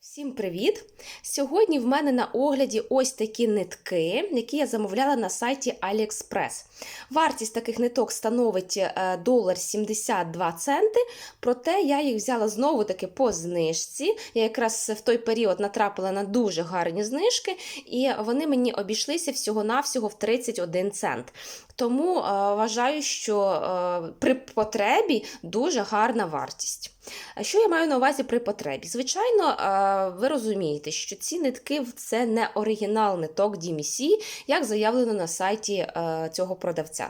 Всім привіт! Сьогодні в мене на огляді ось такі нитки, які я замовляла на сайті AliExpress. Вартість таких ниток становить е, долар 72 центи, проте я їх взяла знову таки по знижці. Я якраз в той період натрапила на дуже гарні знижки, і вони мені обійшлися всього-навсього в 31 цент. Тому е, вважаю, що е, при потребі дуже гарна вартість. Що я маю на увазі при потребі? Звичайно, е, ви розумієте, що ці нитки це не оригінал ниток DMC, як заявлено на сайті е, цього продавця.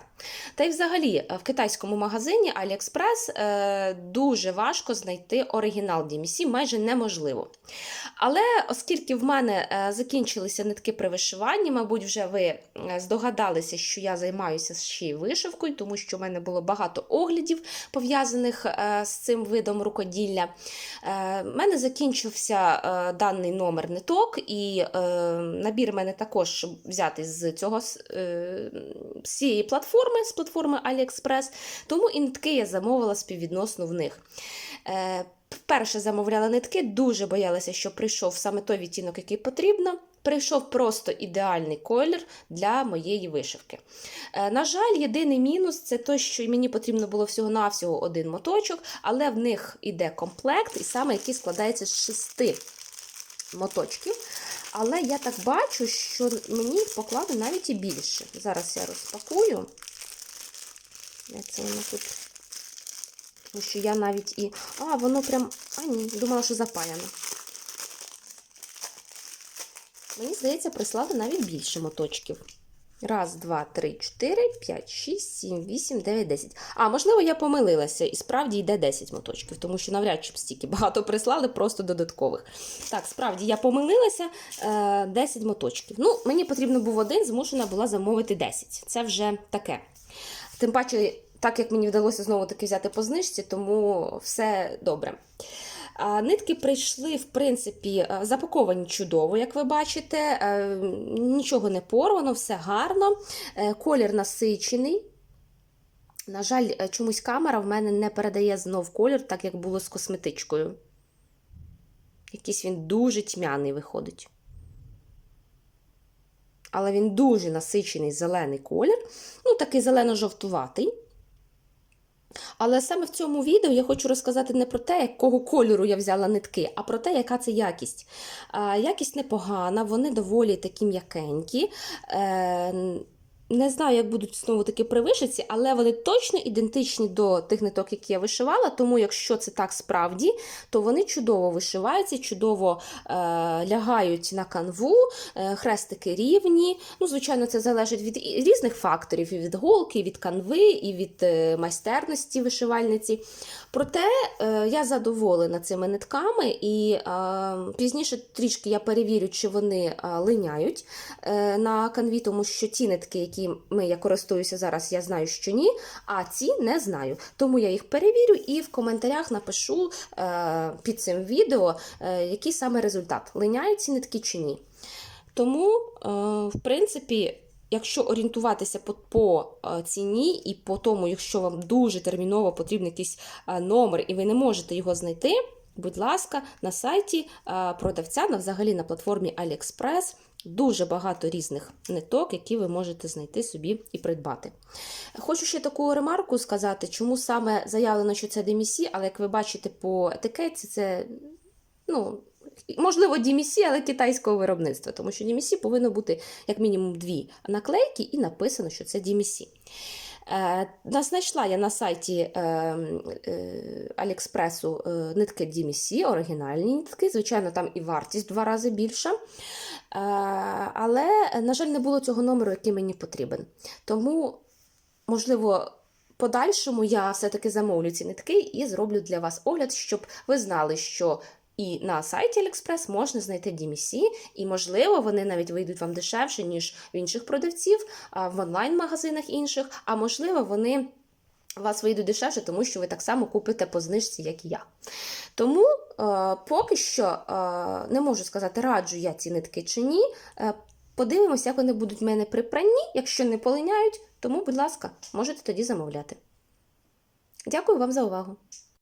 Та й взагалі е, в китайському магазині AliExpress е, дуже важко знайти оригінал DMC, майже неможливо. Але оскільки в мене е, закінчилися нитки при вишиванні, мабуть, вже ви е, здогадалися, що я займаюся ще й вишивкою, тому що в мене було багато оглядів пов'язаних е, з цим видом рукоділля. Е, в мене закінчився е, даний номер ниток, і е, набір мене також взятий з цього е, з цієї платформи, з платформи AliExpress, тому і нитки я замовила співвідносно в них. Е, Вперше замовляла нитки, дуже боялася, що прийшов саме той відтінок, який потрібно. Прийшов просто ідеальний колір для моєї вишивки. Е, На жаль, єдиний мінус це те, що мені потрібно було всього-навсього один моточок, але в них іде комплект, і саме який складається з шести моточків. Але я так бачу, що мені їх поклали навіть і більше. Зараз я розпакую. Це воно тут? Тому що я навіть і. А, воно прям. А, ні, думала, що запаяно. Мені здається, прислали навіть більше моточків. Раз, два, три, чотири, п'ять, шість, сім, вісім, дев'ять, десять. А, можливо, я помилилася, і справді йде 10 моточків, тому що навряд чи б стільки багато прислали, просто додаткових. Так, справді я помилилася е, 10 моточків. Ну, мені потрібно був один, змушена була замовити 10. Це вже таке. Тим паче, так як мені вдалося знову таки взяти по знижці, тому все добре. Нитки прийшли, в принципі, е, запаковані чудово, як ви бачите. Е, Нічого не порвано, все гарно. Е, Колір насичений. На жаль, чомусь камера в мене не передає знов колір, так як було з косметичкою. Якийсь він дуже тьмяний виходить. Але він дуже насичений зелений колір. Ну, такий зелено-жовтуватий. Але саме в цьому відео я хочу розказати не про те, якого кольору я взяла нитки, а про те, яка це якість. Якість непогана, вони доволі такі м'якенькі. Не знаю, як будуть знову таки при вишивці, але вони точно ідентичні до тих ниток, які я вишивала. Тому, якщо це так справді, то вони чудово вишиваються, чудово е, лягають на канву, е, хрестики рівні. Ну, звичайно, це залежить від різних факторів: і від голки, і від канви, і від е, майстерності вишивальниці. Проте е, я задоволена цими нитками, і е, пізніше трішки я перевірю, чи вони е, линяють е, на канві, тому що ті нитки, якими я користуюся зараз, я знаю, що ні, а ці не знаю. Тому я їх перевірю і в коментарях напишу е, під цим відео, е, який саме результат: линяють ці нитки чи ні. Тому, е, в принципі, якщо орієнтуватися по, по е, ціні і по тому, якщо вам дуже терміново потрібен якийсь е, номер і ви не можете його знайти, будь ласка, на сайті е, продавця, на взагалі на платформі AliExpress, дуже багато різних ниток, які ви можете знайти собі і придбати. Хочу ще таку ремарку сказати, чому саме заявлено, що це DMC, але як ви бачите по етикетці, це ну, можливо DMC, але китайського виробництва, тому що DMC повинно бути як мінімум дві наклейки, і написано, що це DMC. Е, Знайшла я на сайті е, е, Аліекспресу нитки DMC, оригінальні нитки. Звичайно, там і вартість в два рази більша. Е, але, на жаль, не було цього номеру, який мені потрібен. Тому, можливо, подальшому я все-таки замовлю ці нитки і зроблю для вас огляд, щоб ви знали, що і на сайті AliExpress можна знайти DMC, і, можливо, вони навіть вийдуть вам дешевше, ніж в інших продавців, в онлайн-магазинах інших, а можливо, вони вас вийде дешевше, тому що ви так само купите по знижці, як і я. Тому е, поки що е, не можу сказати, раджу я ці нитки чи ні. Е, подивимося, як вони будуть в мене при пранні. Якщо не полиняють, тому, будь ласка, можете тоді замовляти. Дякую вам за увагу!